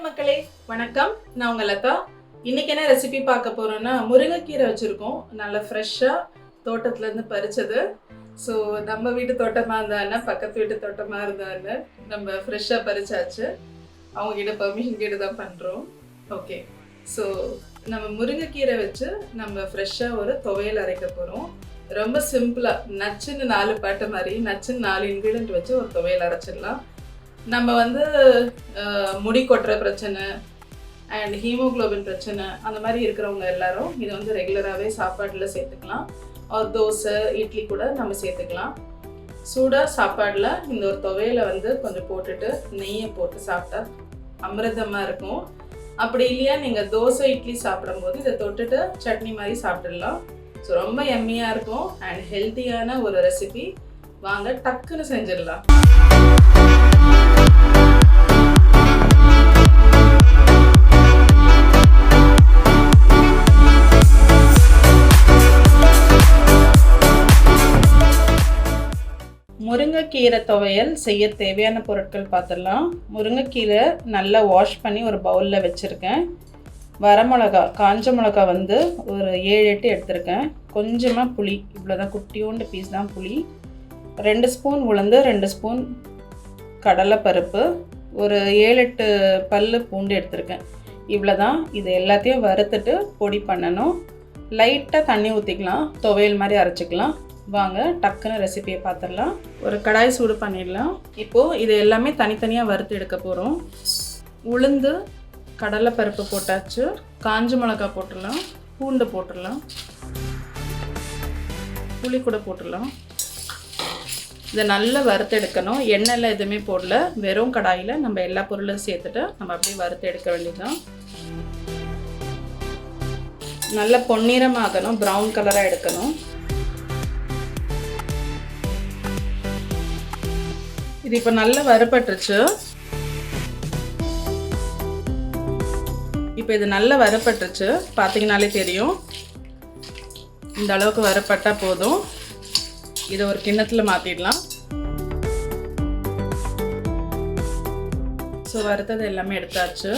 Hi மக்களே வணக்கம். நான் உங்கள் லதா. இன்னைக்கு என்ன ரெசிபி பார்க்க போகிறோன்னா முருங்கைக்கீரை வச்சுருக்கோம். நல்லா ஃப்ரெஷ்ஷாக தோட்டத்துலேருந்து பறித்தது ஸோ நம்ம வீட்டு தோட்டமாக இருந்தா பக்கத்து வீட்டு தோட்டமாக இருந்தா நம்ம ஃப்ரெஷ்ஷாக பறிச்சாச்சு. அவங்க கிட்ட பர்மிஷன் கேட்டு தான் பண்ணுறோம் ஓகே ஸோ நம்ம முருங்கைக்கீரை வச்சு நம்ம ஃப்ரெஷ்ஷாக ஒரு துவையல் அரைக்க போகிறோம் ரொம்ப சிம்பிளாக நச்சுன்னு நாலு பாட்டு மாதிரி நச்சுன்னு நாலு இன்க்ரீடியன்ட் வச்சு ஒரு துவையல் அரைச்சிடலாம். நம்ம வந்து முடி கொட்டுற பிரச்சனை அண்ட் ஹீமோகுளோபின் பிரச்சனை அந்த மாதிரி இருக்கிறவங்க எல்லாரும் இதை வந்து ரெகுலராகவே சாப்பாட்டில் சேர்த்துக்கலாம். ஒரு தோசை இட்லி கூட நம்ம சேர்த்துக்கலாம். சூடாக சாப்பாடில் இந்த ஒரு துவையில வந்து கொஞ்சம் போட்டுட்டு நெய்யை போட்டு சாப்பிட்டா அமிர்தமாக இருக்கும். அப்படி இல்லையா நீங்கள் தோசை இட்லி சாப்பிடும்போது இதை தொட்டுட்டு சட்னி மாதிரி சாப்பிட்டுடலாம். ஸோ ரொம்ப எம்மியாக இருக்கும். அண்ட் ஹெல்த்தியான ஒரு ரெசிபி வாங்க டக்குன்னு செஞ்சிடலாம். முருங்கைக்கீரை துவையல் செய்ய தேவையான பொருட்கள் பார்த்துடலாம். முருங்கைக்கீரை நல்லா வாஷ் பண்ணி ஒரு பவுலில் வச்சுருக்கேன். வரமிளகா காஞ்ச மிளகா வந்து ஒரு ஏழு எட்டு எடுத்திருக்கேன். கொஞ்சமாக புளி இவ்வளோ தான் குட்டியோண்டு பீஸ் தான் புளி. ரெண்டு ஸ்பூன் உளுந்து ரெண்டு ஸ்பூன் கடலைப்பருப்பு ஒரு ஏழு எட்டு பல்லு பூண்டு எடுத்திருக்கேன். இவ்வளோ தான் இது எல்லாத்தையும் வறுத்துட்டு பொடி பண்ணணும். லைட்டாக தண்ணி ஊற்றிக்கலாம் துவையல் மாதிரி அரைச்சிக்கலாம். வாங்க டக்குன்னு ரெசிபியை பார்த்துடலாம் ஒரு கடாய் சூடு பண்ணிடலாம். இப்போது இது எல்லாமே தனித்தனியாக வறுத்து எடுக்க போகிறோம் உளுந்து கடலைப்பருப்பு போட்டாச்சு. காஞ்ச மிளகா போட்டுடலாம். பூண்டு போட்டுடலாம். புளி கூட போட்டுடலாம். இதை நல்லா வறுத்து எடுக்கணும் எண்ணெயில் எதுவுமே போடல. வெறும் கடாயில் நம்ம எல்லா பொருளும் சேர்த்துட்டு நம்ம அப்படியே வறுத்து எடுக்க வேண்டியதுதான். நல்ல பொன்னிறமாகணும். ப்ரௌன் கலராக எடுக்கணும். இது இப்போ நல்லா வறுபட்டுருச்சு. இப்போ இது நல்லா வறுபட்டுருச்சு. பார்த்தீங்கனாலே தெரியும். இந்த அளவுக்கு வறுபட்டா போதும். இதை ஒரு கிண்ணத்தில் மாற்றிடலாம் ஸோ வறுத்தது எல்லாமே எடுத்தாச்சு.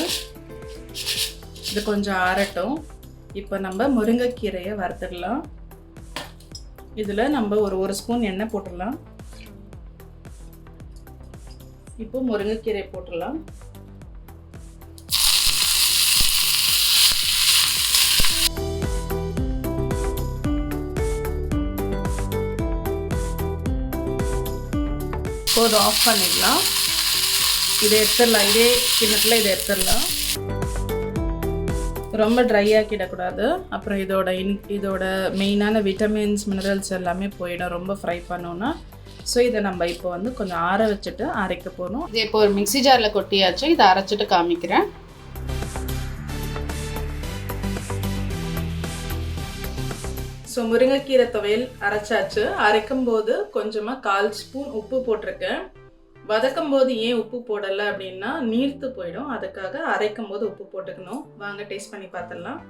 இது கொஞ்சம் ஆறட்டும். இப்போ நம்ம முருங்கைக்கீரையை வறுத்துடலாம். இதில் நம்ம ஒரு ஒரு ஸ்பூன் எண்ணெய் போட்டுடலாம். இப்போ முருங்கைக்கீரை போட்டுடலாம். போதும் ஆஃப் பண்ணிடலாம். இதை எடுத்துடலாம். இதே கிண்ணத்தில் இதை எடுத்துடலாம். ரொம்ப ட்ரை ஆக்கிடக்கூடாது அப்புறம் இதோட இன் இதோட மெயினான விட்டமின்ஸ் மினரல்ஸ் எல்லாமே போயிடும். ரொம்ப ஃப்ரை பண்ணோன்னா ஸோ இதை நம்ம இப்போ வந்து கொஞ்சம் ஆற வச்சுட்டு அரைக்க போகணும் இது இப்போ ஒரு மிக்ஸி ஜாரில் கொட்டியாச்சு. இதை அரைச்சிட்டு காமிக்கிறேன். ஸோ முருங்கைக்கீரை துவையல் அரைச்சாச்சு. அரைக்கும் போது கொஞ்சமாக கால் ஸ்பூன் உப்பு போட்டிருக்கேன். வதக்கும் போது ஏன் உப்பு போடலை அப்படின்னா நீர்த்து போயிடும். அதுக்காக அரைக்கும் போது உப்பு போட்டுக்கணும். வாங்க டேஸ்ட் பண்ணி பார்த்துடலாம்.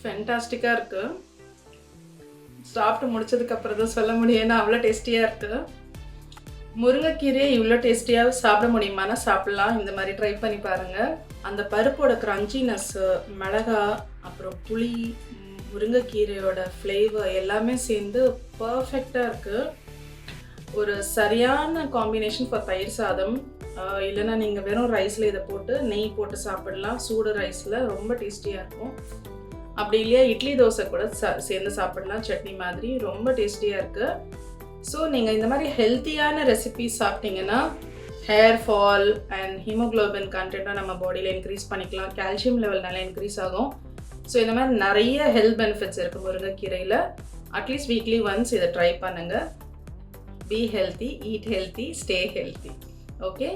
ஃபென்டாஸ்டிக்காக இருக்குது சாப்பிட்டு முடிச்சதுக்கப்புறம் தான் சொல்ல முடியும். ஏன்னா அவ்வளோ டேஸ்டியாக இருக்குது முருங்கைக்கீரையை இவ்வளோ டேஸ்டியாக சாப்பிட முடியுமானா சாப்பிட்லாம். இந்த மாதிரி ட்ரை பண்ணி பாருங்கள் அந்த பருப்போட க்ரன்ச்சினஸ்ஸு மிளகா அப்புறம் புளி முருங்கைக்கீரையோட ஃப்ளேவர் எல்லாமே சேர்ந்து பர்ஃபெக்டாக இருக்குது ஒரு சரியான காம்பினேஷன் ஃபார் தயிர் சாதம். இல்லைன்னா நீங்கள் வெறும் ரைஸில் இதை போட்டு நெய் போட்டு சாப்பிடலாம். சூடு ரைஸில் ரொம்ப டேஸ்டியாக இருக்கும். அப்படி இல்லையா இட்லி தோசை கூட சா- சேர்ந்து சாப்பிடலாம். சட்னி மாதிரி ரொம்ப டேஸ்டியாக இருக்குது ஸோ நீங்கள் இந்த மாதிரி ஹெல்த்தியான ரெசிபிஸ் சாப்பிட்டீங்கன்னா ஹேர் ஃபால் அண்ட் ஹீமோக்ளோபின் கண்டென்ட்டாக நம்ம பாடியில் இன்க்ரீஸ் பண்ணிக்கலாம். கால்சியம் லெவல் நல்லா இன்க்ரீஸ் ஆகும். ஸோ இந்த மாதிரி நிறைய ஹெல்த் பெனிஃபிட்ஸ் இருக்குது முருங்கைக்கீரையில். அட்லீஸ்ட் வீக்லி ஒன்ஸ் இதை ட்ரை பண்ணுங்கள் be healthy eat healthy stay healthy okay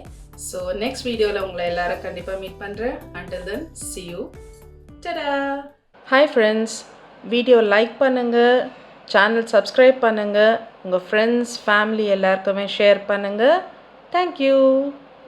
so next வீடியோவில் உங்களை எல்லாரும் கண்டிப்பாக மீட் பண்ணுறேன் until then see you tata hi friends video like பண்ணுங்கள் சேனல் சப்ஸ்கிரைப் பண்ணுங்கள் உங்கள் ஃப்ரெண்ட்ஸ் ஃபேமிலி எல்லாருக்குமே ஷேர் பண்ணுங்கள் தேங்க்யூ